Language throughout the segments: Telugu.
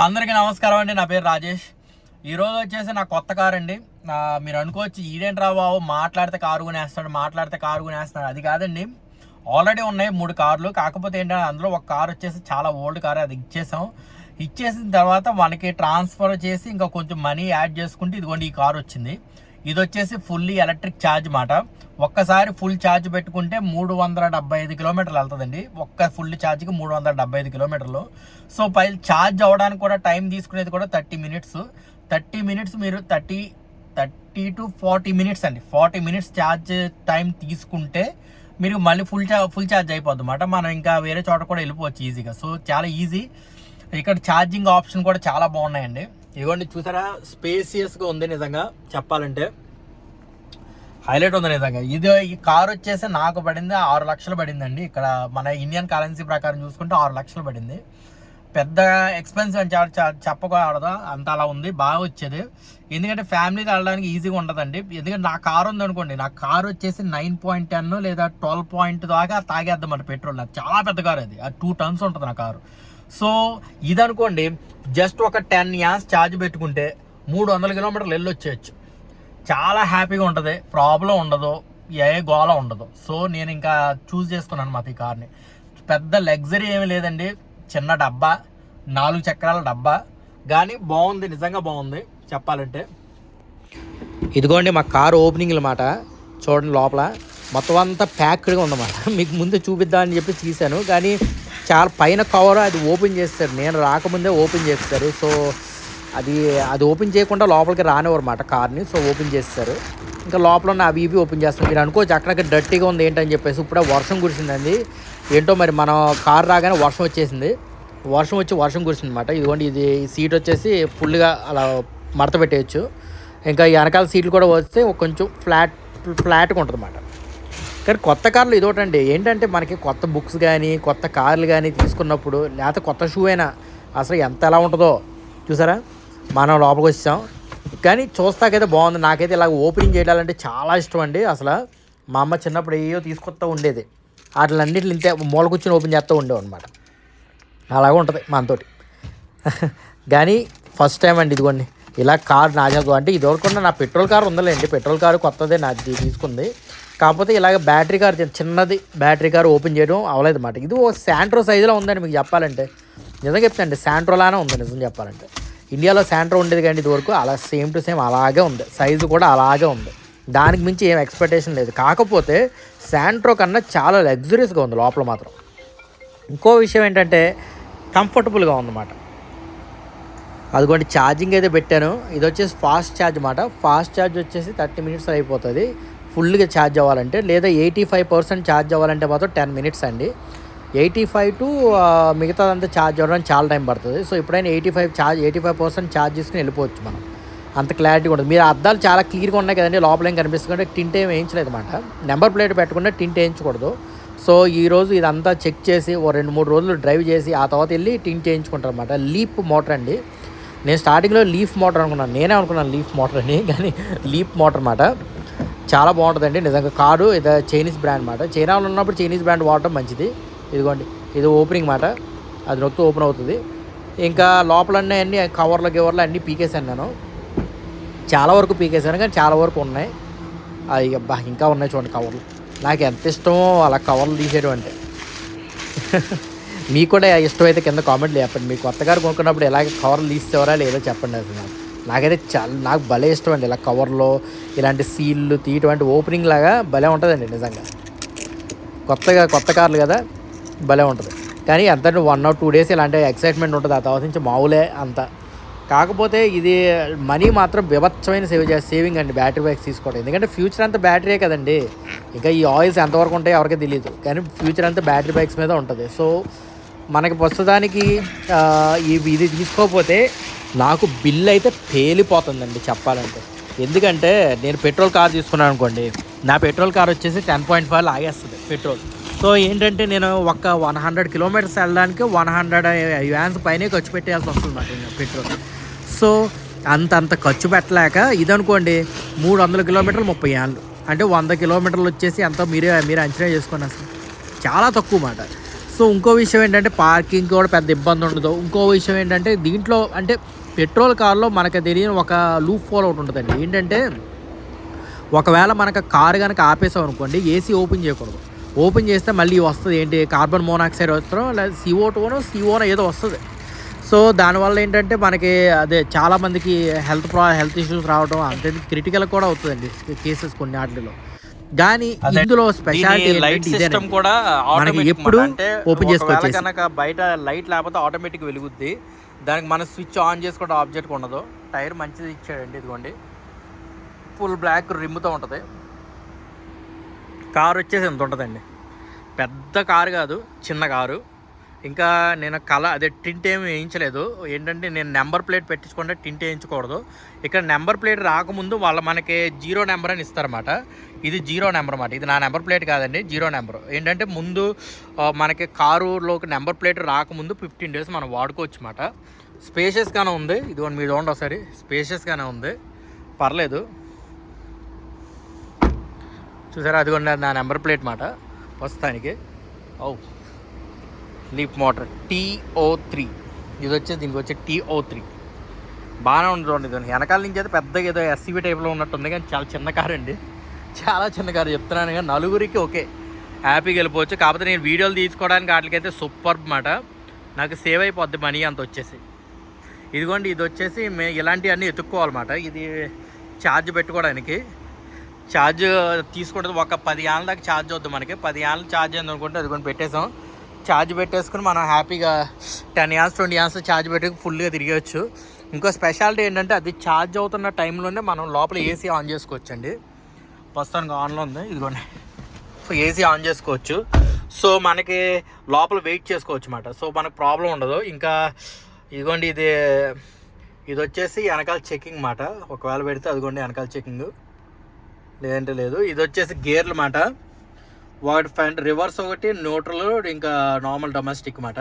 అందరికీ నమస్కారం అండి నా పేరు రాజేష్. ఈరోజు వచ్చేసి నా కొత్త కార్ అండి. మీరు అనుకోవచ్చు ఈడేంట్రా బాబు మాట్లాడితే కారు కొనేస్తాడు మాట్లాడితే కారు కొనేస్తాడు అది కాదండి. ఆల్రెడీ ఉన్నాయి మూడు కార్లు. కాకపోతే ఏంటంటే అందులో ఒక కార్ వచ్చేసి చాలా ఓల్డ్ కార్ అది ఇచ్చేసాం. ఇచ్చేసిన తర్వాత మనకి ట్రాన్స్ఫర్ చేసి ఇంకా కొంచెం మనీ యాడ్ చేసుకుంటే ఇదిగోండి ఈ కార్ వచ్చింది. ఇది వచ్చేసి ఫుల్లీ ఎలక్ట్రిక్ ఛార్జ్ మాట. ఒక్కసారి ఫుల్ ఛార్జ్ పెట్టుకుంటే మూడు వందల డెబ్బై ఐదు కిలోమీటర్లు వెళ్తుందండి. ఒక్క ఫుల్ ఛార్జ్కి మూడు వందల డెబ్బై ఐదు కిలోమీటర్లు. సో పై ఛార్జ్ అవ్వడానికి కూడా టైం తీసుకునేది కూడా థర్టీ మినిట్స్ థర్టీ మినిట్స్ మీరు thirty thirty to forty minutes అండి. ఫార్టీ మినిట్స్ ఛార్జ్ టైం తీసుకుంటే మీరు మళ్ళీ ఫుల్ ఛా ఫుల్ ఛార్జ్ అయిపోద్ది అనమాట మనం ఇంకా వేరే చోట కూడా వెళ్ళిపోవచ్చు ఈజీగా సో చాలా ఈజీ ఇక్కడ ఛార్జింగ్ ఆప్షన్ కూడా చాలా బాగున్నాయండి. ఇదిగోండి చూసారా? స్పేసియస్గా ఉంది నిజంగా చెప్పాలంటే. హైలైట్ ఉంది నిజంగా. ఇది ఈ కార్ వచ్చేసి నాకు పడింది ఆరు లక్షలు పడిందండి. ఇక్కడ మన ఇండియన్ కరెన్సీ ప్రకారం చూసుకుంటే ఆరు లక్షలు పడింది. పెద్ద ఎక్స్పెన్సివ్ అని చెప్ప- చెప్పకూడదు. అంత అలా ఉంది. బాగా వచ్చేది. ఎందుకంటే ఫ్యామిలీతో వెళ్ళడానికి ఈజీగా ఉండదండి. ఎందుకంటే నా కారు ఉంది అనుకోండి నా కారు వచ్చేసి నైన్ పాయింట్ టెన్ లేదా ట్వెల్వ్ పాయింట్ దాకా తాగేద్దాం మన పెట్రోల్. నాకు చాలా పెద్ద కారు అది. అది టూ టన్స్ ఉంటుంది నా కారు. సో ఇది అనుకోండి జస్ట్ ఒక టెన్ ఇయర్స్ ఛార్జ్ పెట్టుకుంటే మూడు వందల కిలోమీటర్లు వెళ్ళొచ్చేయచ్చు చాలా హ్యాపీగా ఉంటుంది. ప్రాబ్లం ఉండదు. ఏ గోల ఉండదు. సో నేను ఇంకా చూస్ చేసుకున్నాను అనమాట ఈ కార్ని. పెద్ద లగ్జరీ ఏమీ లేదండి. చిన్న డబ్బా. నాలుగు చక్రాల డబ్బా. కానీ బాగుంది నిజంగా బాగుంది చెప్పాలంటే. ఇదిగోండి మా కారు ఓపెనింగ్ అనమాట చూడండి లోపల. మొత్తం అంతా ప్యాక్డ్గా ఉందన్నమాట. మీకు ముందు చూపిద్దామని చెప్పి తీశాను. కానీ చాలా పైన కవర్ అది ఓపెన్ చేస్తారు. నేను రాకముందే ఓపెన్ చేస్తారు. సో అది అది ఓపెన్ చేయకుండా లోపలికి రానివ్వరమాట కార్ని. సో ఓపెన్ చేస్తారు. ఇంకా లోపల ఉన్న అవి ఇవి ఓపెన్ చేస్తాం మీరు అనుకోవచ్చు అక్కడక్కడ డర్టీగా ఉంది ఏంటని చెప్పేసి ఇప్పుడే వర్షం కురిసిందండి. ఏంటో మరి మనం కార్ రాగానే వర్షం వచ్చేసింది. వర్షం వచ్చి వర్షం కురిసింది అనమాట ఇదిగోండి ఇది సీట్ వచ్చేసి ఫుల్గా అలా మడత పెట్టేయచ్చు. ఇంకా వెనకాల సీట్లు కూడా వస్తే కొంచెం ఫ్లాట్ ఫ్లాట్గా ఉంటుంది అనమాట కానీ కొత్త కార్లు ఇదోటండి ఏంటంటే మనకి కొత్త బుక్స్ కానీ కొత్త కార్లు కానీ తీసుకున్నప్పుడు లేకపోతే కొత్త షూ అయినా అసలు ఎంత ఎలా ఉంటుందో చూసారా? మనం లోపలికి వచ్చాం కానీ చూస్తాకైతే బాగుంది. నాకైతే ఇలా ఓపెనింగ్ చేయాలంటే చాలా ఇష్టం అండి అసలు మా అమ్మ చిన్నప్పుడు ఏయో తీసుకొస్తా ఉండేది. వాటిలన్నింటిని ఇంతే మూల కూర్చొని ఓపెన్ చేస్తూ ఉండేవన్నమాట. అనమాట అలాగే ఉంటుంది మనతోటి. కానీ ఫస్ట్ టైం అండి ఇదిగోండి. ఇలా కార్ నాజాకు అంటే ఇదివరకుండా నా పెట్రోల్ కార్ ఉందిలేండి. పెట్రోల్ కారు కొత్తదే నాది తీసుకుంది. కాకపోతే ఇలాగ బ్యాటరీ కార్ చిన్నది బ్యాటరీ కార్ ఓపెన్ చేయడం అవ్వలేదు అనమాట ఇది ఒక శాంట్రో సైజులో ఉందండి మీకు చెప్పాలంటే. నిజంగా చెప్తానండి శాంట్రోలానే ఉంది నిజం చెప్పాలంటే. ఇండియాలో శాంట్రో ఉండేది కానీ ఇదివరకు అలా సేమ్ టు సేమ్ అలాగే ఉంది. సైజు కూడా అలాగే ఉంది. దానికి మించి ఏం ఎక్స్పెక్టేషన్ లేదు. కాకపోతే శాంట్రో కన్నా చాలా లగ్జరీస్గా ఉంది లోపల మాత్రం. ఇంకో విషయం ఏంటంటే కంఫర్టబుల్గా ఉందన్నమాట. అదిగోండి ఛార్జింగ్ అయితే పెట్టాను. ఇది వచ్చేసి ఫాస్ట్ ఛార్జ్ అన్నమాట. ఫాస్ట్ ఛార్జ్ వచ్చేసి థర్టీ మినిట్స్ అయిపోతుంది. ఫుల్గా ఛార్జ్ అవ్వాలంటే లేదా ఎయిటీ ఫైవ్ పర్సెంట్ ఛార్జ్ అవ్వాలంటే మాత్రం టెన్ మినిట్స్ అండి. ఎయిటీ ఫైవ్ టు మిగతాదంతా ఛార్జ్ అవ్వడానికి చాలా టైం పడుతుంది. సో ఎప్పుడైనా eighty five charge eighty five percent charge చేసుకుని వెళ్ళిపోవచ్చు మనం. అంత క్లారిటీగా ఉంటుంది మీరు అద్దాలు చాలా క్లియర్గా ఉన్నాయి కదండి లోపల ఏం కనిపిస్తుంది టింట్ ఏం వేయించలేదు అనమాట నెంబర్ ప్లేట్ పెట్టకుండా టింట్ వేయించకూడదు. సో ఈరోజు ఇదంతా చెక్ చేసి ఓ రెండు మూడు రోజులు డ్రైవ్ చేసి ఆ తర్వాత వెళ్ళి టింట్ చేయించుకుంటారు అనమాట లీప్ మోటార్ అండి. నేను స్టార్టింగ్లో లీఫ్ మోటార్ అనుకున్నాను. నేనే అనుకున్నాను లీఫ్ మోటార్ అని కానీ లీప్ మోటార్ అనమాట చాలా బాగుంటుందండి. నిజంగా కారు ఇది చైనీస్ బ్రాండ్ అనమాట చైనాలో ఉన్నప్పుడు చైనీస్ బ్రాండ్ వాడటం మంచిది. ఇదిగోండి ఇది ఓపెనింగ్ మాట అది నొక్కి ఓపెన్ అవుతుంది. ఇంకా లోపలన్నీ అన్ని కవర్లు గివర్లు అన్నీ పీకేసాను నేను. చాలా వరకు పీకేసాను కానీ చాలా వరకు ఉన్నాయి. అది అబ్బా ఇంకా ఉన్నాయి చూడండి కవర్లు. నాకు ఎంత ఇష్టమో అలా కవర్లు తీసేయడం అంటే. మీకు కూడా ఇష్టమైతే కింద కామెంట్లు చెప్పండి. మీ కొత్త గారు కొనుక్కున్నప్పుడు ఎలాగ కవర్లు తీసేవారా లేదో చెప్పండి అది నాకు. నాకైతే చాలా నాకు భలే ఇష్టం అండి ఇలా కవర్లో ఇలాంటి సీళ్ళు తీయటువంటి ఓపెనింగ్ లాగా భలే ఉంటుందండి నిజంగా. కొత్తగా కొత్త కార్లు కదా భలే ఉంటుంది. కానీ ఎంత వన్ ఆర్ టూ డేస్ ఇలాంటి ఎక్సైట్మెంట్ ఉంటుంది ఆ తర్వాత నుంచి మామూలే అంత. కాకపోతే ఇది మనీ మాత్రం వివత్సమైన సేవ్ చేసి సేవింగ్ అండి బ్యాటరీ బైక్స్ తీసుకోవడం ఎందుకంటే ఫ్యూచర్ అంతా బ్యాటరీయే కదండి ఇంకా ఈ ఆయిల్స్ ఎంతవరకు ఉంటాయో ఎవరికీ తెలియదు కానీ ఫ్యూచర్ అంతా బ్యాటరీ బైక్స్ మీద ఉంటుంది సో మనకి ప్రస్తుతానికి ఇది తీసుకోకపోతే నాకు బిల్ అయితే పేలిపోతుందండి చెప్పాలంటే ఎందుకంటే నేను పెట్రోల్ కార్ తీసుకున్నాను అనుకోండి నా పెట్రోల్ కార్ వచ్చేసి టెన్ పాయింట్ ఫైవ్ ఆగేస్తుంది పెట్రోల్ సో ఏంటంటే నేను ఒక వన్ హండ్రెడ్ కిలోమీటర్స్ వెళ్ళడానికి వన్ హండ్రెడ్ యాన్స్ పైనే ఖర్చు పెట్టేయాల్సి వస్తుంది నాకు పెట్రోల్ సో అంత అంత ఖర్చు పెట్టలేక ఇదనుకోండి మూడు వందల కిలోమీటర్లు ముప్పై ఏళ్ళు. అంటే వంద కిలోమీటర్లు వచ్చేసి ఎంత మీరే మీరు అంచనా చేసుకోండి అసలు. చాలా తక్కువ మాట. సో సో ఇంకో విషయం ఏంటంటే పార్కింగ్ కూడా పెద్ద ఇబ్బంది ఉండదు. ఇంకో విషయం ఏంటంటే దీంట్లో అంటే పెట్రోల్ కార్లో మనకు తెలియని ఒక లూప్ ఫోల్ ఒకటి ఉంటుందండి. ఏంటంటే ఒకవేళ మనకు కారు కనుక ఆపేసాం అనుకోండి ఏసీ ఓపెన్ చేయకూడదు. ఓపెన్ చేస్తే మళ్ళీ వస్తుంది ఏంటి? కార్బన్ మోనాక్సైడ్ వస్తారో లేదా సిఓ టూనో సిఓనో ఏదో వస్తుంది. సో దానివల్ల ఏంటంటే మనకి అదే చాలామందికి హెల్త్ ప్రా హెల్త్ ఇష్యూస్ రావడం అంతే క్రిటికల్ కూడా అవుతుందండి కేసెస్ కొన్ని వాటిలో కానీ ఇందులో స్పెషాలిటీ లైట్ సిస్టమ్. కూడా మనకి ఎప్పుడు open చేసుకోవచ్చు కనుక బయట లైట్ లేకపోతే ఆటోమేటిక్ వెలుగుద్ది. దానికి మన స్విచ్ ఆన్ చేసుకోవడం ఆబ్జెక్ట్ ఉండదు టైర్ మంచిది ఇచ్చాడండి ఇదిగోండి. ఫుల్ బ్లాక్ రిమ్తో ఉంటుంది. కారు వచ్చేసి ఎంత ఉంటుందండి? పెద్ద కారు కాదు చిన్న కారు. ఇంకా నేను కల అదే టింట్ ఏమి వేయించలేదు. ఏంటంటే నేను నెంబర్ ప్లేట్ పెట్టించకుండా టింట్ వేయించకూడదు. ఇక్కడ నెంబర్ ప్లేట్ రాకముందు వాళ్ళు మనకి జీరో నెంబర్ అని ఇస్తారన్నమాట. ఇది జీరో నెంబర్ అన్నమాట. ఇది నా నెంబర్ ప్లేట్ కాదండి జీరో నెంబర్. ఏంటంటే ముందు మనకి కారులోకి నెంబర్ ప్లేట్ రాకముందు ఫిఫ్టీన్ డేస్ మనం వాడుకోవచ్చు అన్నమాట. స్పేషియస్గానే ఉంది. ఇదిగోండి మీరు చూడండి ఒకసారి. స్పేషియస్గానే ఉంది. పర్లేదు. చూసారా? అదిగోండి అది నా నెంబర్ ప్లేట్ మాట ప్రస్తుతానికి. ఓ. లీప్ మోటార్ టీఓ త్రీ. ఇది వచ్చేసి దీనికి వచ్చే టీఓ త్రీ. బాగానే ఉంది చూడండి ఇది వెనకాల నుంచి అయితే పెద్దగా ఏదో ఎస్సీబీ టైప్లో ఉన్నట్టుంది కానీ చాలా చిన్న కారు అండి చాలా చిన్న కారు చెప్తున్నాను కానీ నలుగురికి ఓకే. హ్యాపీగా వెళ్ళిపోవచ్చు. కాకపోతే నేను వీడియోలు తీసుకోవడానికి వాటికైతే సూపర్ మాట నాకు సేవ్ అయిపోద్ది మనీ అంత వచ్చేసి. ఇదిగోండి ఇది వచ్చేసి మే ఇలాంటివన్నీ ఎత్తుక్కోవాలన్నమాట. ఇది ఛార్జ్ పెట్టుకోవడానికి. ఛార్జ్ తీసుకుంటే ఒక పది ఏళ్ళ దాకా ఛార్జ్ అవుద్ది మనకి. పది ఏళ్ళ ఛార్జ్ అయింది అనుకుంటే అది కొన్ని పెట్టేసాం. ఛార్జ్ పెట్టేసుకుని మనం హ్యాపీగా ten years twenty years charge పెట్టి ఫుల్గా తిరిగేయచ్చు. ఇంకో స్పెషాలిటీ ఏంటంటే అది ఛార్జ్ అవుతున్న టైంలోనే మనం లోపల ఏసీ ఆన్ చేసుకోవచ్చండి. ప్రస్తుతానికి ఆన్లో ఉంది. ఇదిగోండి. సో ఏసీ ఆన్ చేసుకోవచ్చు. సో మనకి లోపల వెయిట్ చేసుకోవచ్చు అన్నమాట సో మనకు ప్రాబ్లం ఉండదు. ఇంకా ఇదిగోండి ఇది ఇది వచ్చేసి వెనకాల చెకింగ్ మాట. ఒకవేళ పెడితే అదిగోండి వెనకాల చెకింగ్ లేదంటే లేదు. ఇది వచ్చేసి గేర్లు మాట. వాటి ఫ్రంట్ రివర్స్ ఒకటి న్యూట్రల్ ఇంకా నార్మల్ డొమెస్టిక్ మాట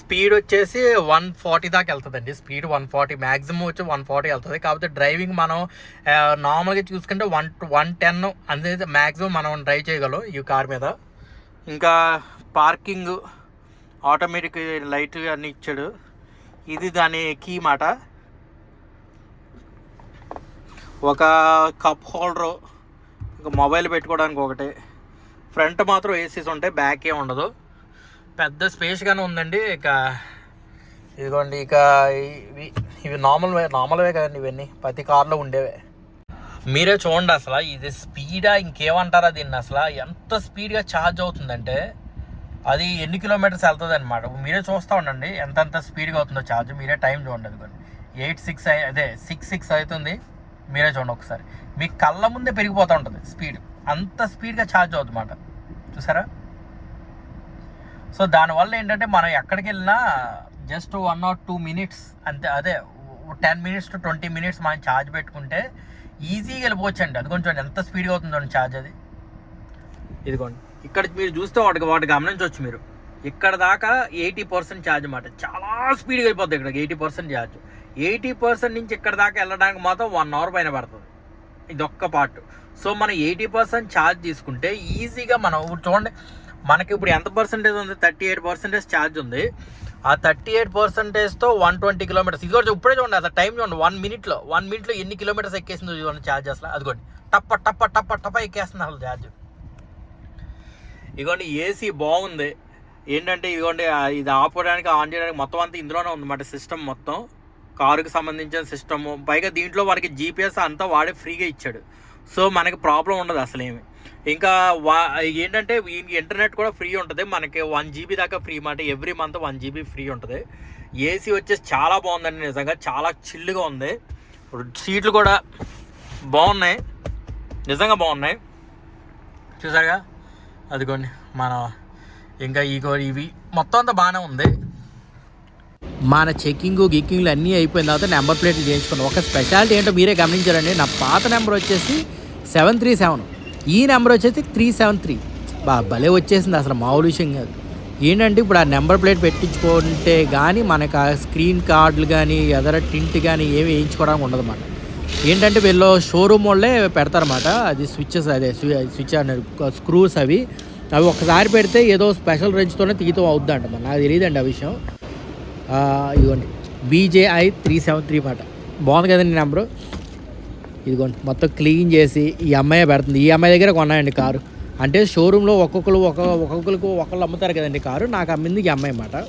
స్పీడ్ వచ్చేసి వన్ ఫార్టీ దాకా వెళ్తుందండి. స్పీడ్ వన్ ఫార్టీ మ్యాక్సిమం వచ్చి వన్ ఫార్టీ వెళ్తుంది. కాకపోతే డ్రైవింగ్ మనం నార్మల్గా చూసుకుంటే వన్ వన్ టెన్ అనేది మ్యాక్సిమం మనం డ్రైవ్ చేయగలం ఈ కార్ మీద. ఇంకా పార్కింగ్ ఆటోమేటిక్ లైట్ అన్నీ ఇచ్చాడు. ఇది దాని కీ మాట ఒక కప్ హోల్డరు ఇంకా మొబైల్ పెట్టుకోవడానికి ఒకటి. ఫ్రంట్ మాత్రం ఏసీస్ ఉంటాయి బ్యాక్ ఏ ఉండదు. పెద్ద స్పేస్గానే ఉందండి ఇక ఇదిగోండి ఇక ఇవి ఇవి నార్మల్ నార్మల్వే కదండి ఇవన్నీ. ప్రతి కార్లో ఉండేవే. మీరే చూడండి అసలు ఇది స్పీడా ఇంకేమంటారా దీన్ని అసలు? ఎంత స్పీడ్గా ఛార్జ్ అవుతుందంటే అది ఎన్ని కిలోమీటర్స్ వెళ్తుంది అనమాట మీరే చూస్తూ ఉండండి ఎంతంత స్పీడ్గా అవుతుందో ఛార్జ్ మీరే టైం చూడండి అదిగోండి ఎయిట్ సిక్స్ అదే సిక్స్ సిక్స్ అవుతుంది. మీరే చూడండి ఒకసారి. మీ కళ్ళ ముందే పెరిగిపోతూ ఉంటుంది స్పీడ్ అంత స్పీడ్గా ఛార్జ్ అవుతుందన్నమాట. చూసారా? సో దానివల్ల ఏంటంటే మనం ఎక్కడికి వెళ్ళినా just one or two minutes అంతే అదే ten minutes to twenty minutes మనం ఛార్జ్ పెట్టుకుంటే ఈజీగా వెళ్ళిపోవచ్చు అండి అది కొంచెం ఎంత స్పీడ్గా అవుతుందో ఛార్జ్ అది. ఇదిగోండి. ఇక్కడ మీరు చూస్తే వాటికి వాటి గమనించవచ్చు మీరు. ఇక్కడ దాకా ఎయిటీ పర్సెంట్ ఛార్జ్ అన్నమాట. చాలా స్పీడ్గా వెళ్ళిపోతుంది ఇక్కడ eighty percent charge eighty percent నుంచి ఇక్కడ దాకా వెళ్ళడానికి మాత్రం వన్ అవర్ పైన పడుతుంది. ఇది ఒక్క పార్ట్ సో మనం ఎయిటీ పర్సెంట్ ఛార్జ్ తీసుకుంటే ఈజీగా మనం ఇప్పుడు చూడండి మనకి ఇప్పుడు ఎంత పర్సెంటేజ్ ఉంది? థర్టీ ఎయిట్ పర్సెంటేజ్ ఛార్జ్ ఉంది. ఆ థర్టీ ఎయిట్ పర్సెంటేజ్తో వన్ ట్వంటీ కిలోమీటర్స్ ఇది కూడా ఇప్పుడే చూడండి అసలు టైం చూడండి వన్ మినిట్లో వన్ మినిట్లో ఎన్ని కిలోమీటర్స్ ఎక్కేసిందో చూడండి ఛార్జ్ అసలు. అదిగోండి టప్ప టప్ప టప్ప టప్ప ఎక్కేస్తుంది అసలు ఛార్జ్ ఇదిగోండి ఏసీ బాగుంది. ఏంటంటే ఇదిగోండి ఇది ఆపుకోవడానికి ఆన్ చేయడానికి మొత్తం అంతా ఇందులోనే ఉందన్నమాట సిస్టమ్ మొత్తం. కారుకి సంబంధించిన సిస్టము పైగా దీంట్లో వారికి జీపీఎస్ అంతా వాడే ఫ్రీగా ఇచ్చాడు. సో మనకి ప్రాబ్లం ఉండదు అసలేమి. ఇంకా వా ఏంటంటే ఇంటర్నెట్ కూడా ఫ్రీ ఉంటుంది. మనకి వన్ జీబీ దాకా ఫ్రీ మాట. Every month one GB free ఉంటుంది. ఏసీ వచ్చేసి చాలా బాగుందండి నిజంగా. చాలా చిల్లుగా ఉంది. సీట్లు కూడా బాగున్నాయి. నిజంగా బాగున్నాయి. చూసారుగా? అదిగోండి మన ఇంకా ఈ ఇవి. మొత్తం అంతా బాగానే ఉంది. మన చెక్కింగ్ గిక్కింగ్లు అన్నీ అయిపోయిన తర్వాత నెంబర్ ప్లేట్లు చేయించుకున్నాం. ఒక స్పెషాలిటీ ఏంటో మీరే గమనించారండి నా పాత నెంబర్ వచ్చేసి సెవెన్ త్రీ సెవెన్ ఈ నెంబర్ వచ్చేసి త్రీ సెవెన్ త్రీ బా భలే వచ్చేసింది అసలు మామూలు విషయం కాదు. ఏంటంటే ఇప్పుడు ఆ నెంబర్ ప్లేట్ పెట్టించుకుంటే కానీ మనకు ఆ స్క్రీన్ కార్డులు కానీ ఎదర టింట్ కానీ ఏమి వేయించుకోవడానికి ఉండదు అన్నమాట ఏంటంటే వీళ్ళు షోరూమ్ వాళ్ళే పెడతారన్నమాట. అది స్విచ్చెస్ అదే స్విచ్ అనే స్క్రూస్ అవి. అవి ఒకసారి పెడితే ఏదో స్పెషల్ రేంజ్తోనే తీయటం అవుద్దంట. అంట నాకు తెలియదండి ఆ విషయం. ఇదిగోండి. బీజేఐ త్రీ సెవెన్ త్రీ మాట. బాగుంది కదండి నెంబరు? ఇదిగోండి మొత్తం క్లీన్ చేసి ఈ అమ్మాయి పెడుతుంది. ఈ అమ్మాయి దగ్గర కొన్నాయండి కారు. అంటే షోరూంలో ఒక్కొక్కరు ఒక్క ఒక్కొక్కరికి ఒకళ్ళు అమ్ముతారు కదండి కారు. నాకు అమ్మింది ఈ అమ్మాయి మాట.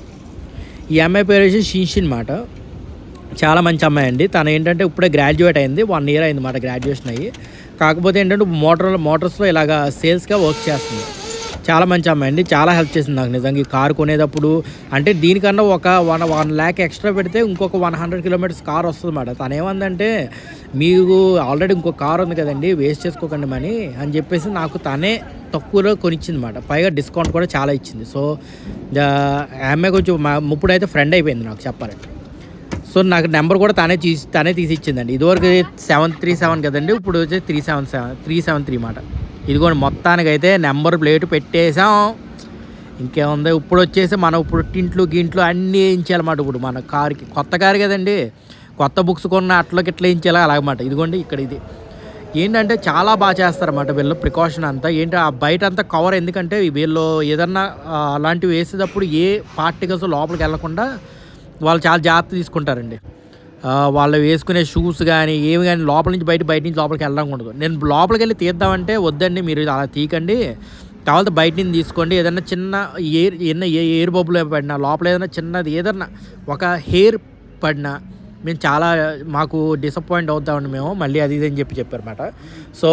ఈ అమ్మాయి పేరు వచ్చి షిన్షిన్ మాట. చాలా మంచి అమ్మాయి అండి. తను ఏంటంటే ఇప్పుడే గ్రాడ్యుయేట్ అయింది. వన్ ఇయర్ అయింది మాట గ్రాడ్యుయేషన్ అయ్యి. కాకపోతే ఏంటంటే మోటార్ మోటార్స్లో ఇలాగా సేల్స్గా వర్క్ చేస్తుంది. చాలా మంచి అమ్మాయి అండి. చాలా హెల్ప్ చేసింది నాకు నిజంగా ఈ కార్ కొనేటప్పుడు. అంటే దీనికన్నా ఒక వన్ వన్ ల్యాక్ ఎక్స్ట్రా పెడితే ఇంకొక వన్ హండ్రెడ్ కిలోమీటర్స్ కార్ వస్తుంది అన్నమాట తను ఏమందంటే మీకు ఆల్రెడీ ఇంకో కార్ ఉంది కదండి వేస్ట్ చేసుకోకండి మనీ అని చెప్పేసి నాకు తనే తక్కువలో కొనిచ్చింది అనమాట పైగా డిస్కౌంట్ కూడా చాలా ఇచ్చింది. సో ఆమె కొంచెం మా ముప్పుడైతే ఫ్రెండ్ అయిపోయింది నాకు చెప్పాలంటే. సో నాకు నెంబర్ కూడా తనే తీసి తనే తీసి ఇచ్చిందండి ఇదివరకు సెవెన్ త్రీ సెవెన్ కదండి ఇప్పుడు వచ్చి three seven seven three seven three మాట. ఇదిగోండి మొత్తానికైతే నెంబర్ ప్లేట్ పెట్టేసాం ఇంకేముంది? ఇప్పుడు వచ్చేసి మనం ఇప్పుడు టింట్లు గింట్లు అన్నీ వేయించాలన్నమాట ఇప్పుడు మన కార్కి. కొత్త కారు కదండి? కొత్త బుక్స్ కొన్న అట్లకి ఇట్లా వేయించాలి అలాగమాట ఇదిగోండి ఇక్కడ ఇది. ఏంటంటే చాలా బాగా చేస్తారన్నమాట వీళ్ళు ప్రికాషన్ అంతా. ఏంటి ఆ బయట అంతా కవర్ ఎందుకంటే వీళ్ళు ఏదన్నా అలాంటివి వేసేటప్పుడు ఏ పార్టికల్స్ లోపలికి వెళ్ళకుండా వాళ్ళు చాలా జాగ్రత్త తీసుకుంటారండి. వాళ్ళు వేసుకునే షూస్ కానీ ఏమి కానీ లోపల నుంచి బయట బయట నుంచి లోపలికి వెళ్ళడం ఉండదు. నేను లోపలికి వెళ్ళి తీద్దామంటే వద్దండి మీరు అలా తీకండి కావాలంటే బయట నుంచి తీసుకోండి. ఏదైనా చిన్న ఎయిర్ ఎన్న ఎయిర్ బబ్బులు పడినా లోపల ఏదైనా చిన్నది ఏదన్నా ఒక హెయిర్ పడినా మేము చాలా మాకు డిసప్పాయింట్ అవుతామండి మేము. మళ్ళీ అది ఇది అని చెప్పి చెప్పారన్నమాట. సో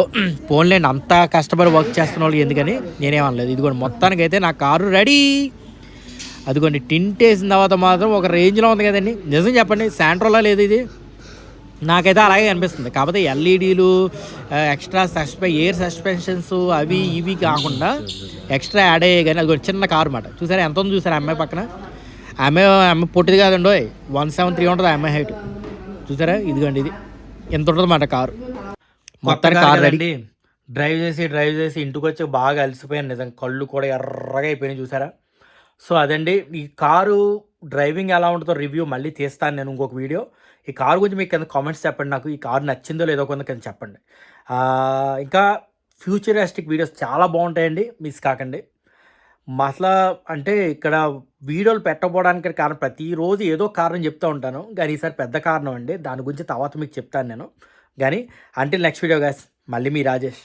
ఫోన్లేండి అంత కష్టపడి వర్క్ చేస్తున్న వాళ్ళు ఎందుకని నేనేమనలేదు ఇదిగోండి మొత్తానికైతే నా కారు రెడీ అదిగోండి టింట్ వేసిన తర్వాత మాత్రం ఒక రేంజ్లో ఉంది కదండి. నిజం చెప్పండి శాంట్రోలా లేదు ఇది. నాకైతే అలాగే అనిపిస్తుంది. కాకపోతే ఎల్ఈడీలు ఎక్స్ట్రా సస్పె ఎయిర్ సస్పెన్షన్స్ అవి ఇవి కాకుండా ఎక్స్ట్రా యాడ్ అయ్యాయి కానీ అది చిన్న కారు అన్నమాట చూసారా ఎంత ఉంది చూసారా అమ్మాయి పక్కన? ఆమె ఆమె పొట్టిది కాదండి వన్ సెవెన్ త్రీ ఉంటుంది అమ్మాయి హైట్. చూసారా ఇదిగోండి ఇది. ఎంత ఉంటుంది అన్నమాట కారు. మొత్తానికి కారు రెడీ డ్రైవ్ చేసి డ్రైవ్ చేసి ఇంటికి వచ్చి బాగా అలసిపోయాను నిజంగా కళ్ళు కూడా ఎర్రగా అయిపోయినాయి చూసారా? సో అదండి. ఈ కారు డ్రైవింగ్ ఎలా ఉంటుందో రివ్యూ మళ్ళీ తీస్తాను నేను ఇంకొక వీడియో. ఈ కారు గురించి మీకు కింద కామెంట్స్ చెప్పండి నాకు. ఈ కారు నచ్చిందో లేదో కొంత కింద చెప్పండి. ఇంకా ఫ్యూచరిస్టిక్ వీడియోస్ చాలా బాగుంటాయండి. మిస్ కాకండి. అసలు అంటే ఇక్కడ వీడియోలు పెట్టబోవడానికి కారణం ప్రతిరోజు ఏదో కారణం చెప్తూ ఉంటాను. కానీ ఈసారి పెద్ద కారణం అండి. దాని గురించి తర్వాత మీకు చెప్తాను నేను. కానీ అంటే నెక్స్ట్ వీడియో గాస్ మళ్ళీ మీ రాజేష్.